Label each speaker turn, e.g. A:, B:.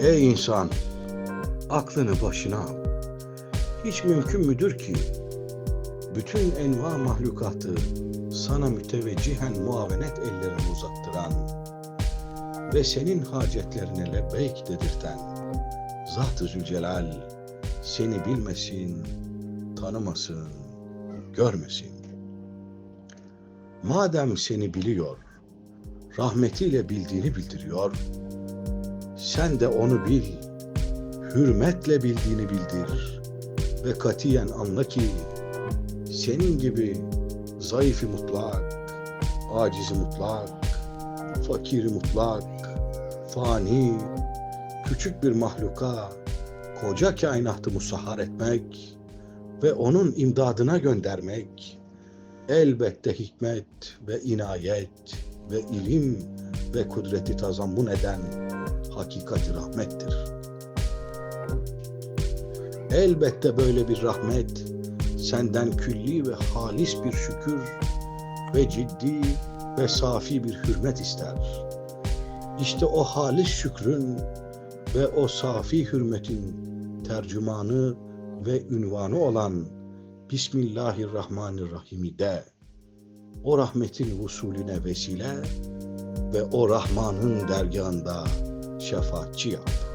A: Ey insan, aklını başına al. Hiç mümkün müdür ki bütün enva mahlukatı sana müteveccihen muavenet ellerini uzattıran ve senin hacetlerine lebbeyk dedirten Zat-ı Zülcelal seni bilmesin, tanımasın, görmesin. Madem seni biliyor, rahmetiyle bildiğini bildiriyor, sen de onu bil, hürmetle bildiğini bildir. Ve katiyen anla ki senin gibi zayıfı mutlak, acizi mutlak, fakiri mutlak, fani, küçük bir mahluka koca kainatı musahhar etmek ve onun imdadına göndermek elbette hikmet ve inayet ve ilim ve kudreti tazammun eden hakikati rahmettir. Elbette böyle bir rahmet senden külli ve halis bir şükür ve ciddi ve safi bir hürmet ister. İşte o halis şükrün ve o safi hürmetin tercümanı ve ünvanı olan Bismillahirrahmanirrahim'i de o rahmetin usulüne vesile ve o Rahman'ın dergahında 下发纪要。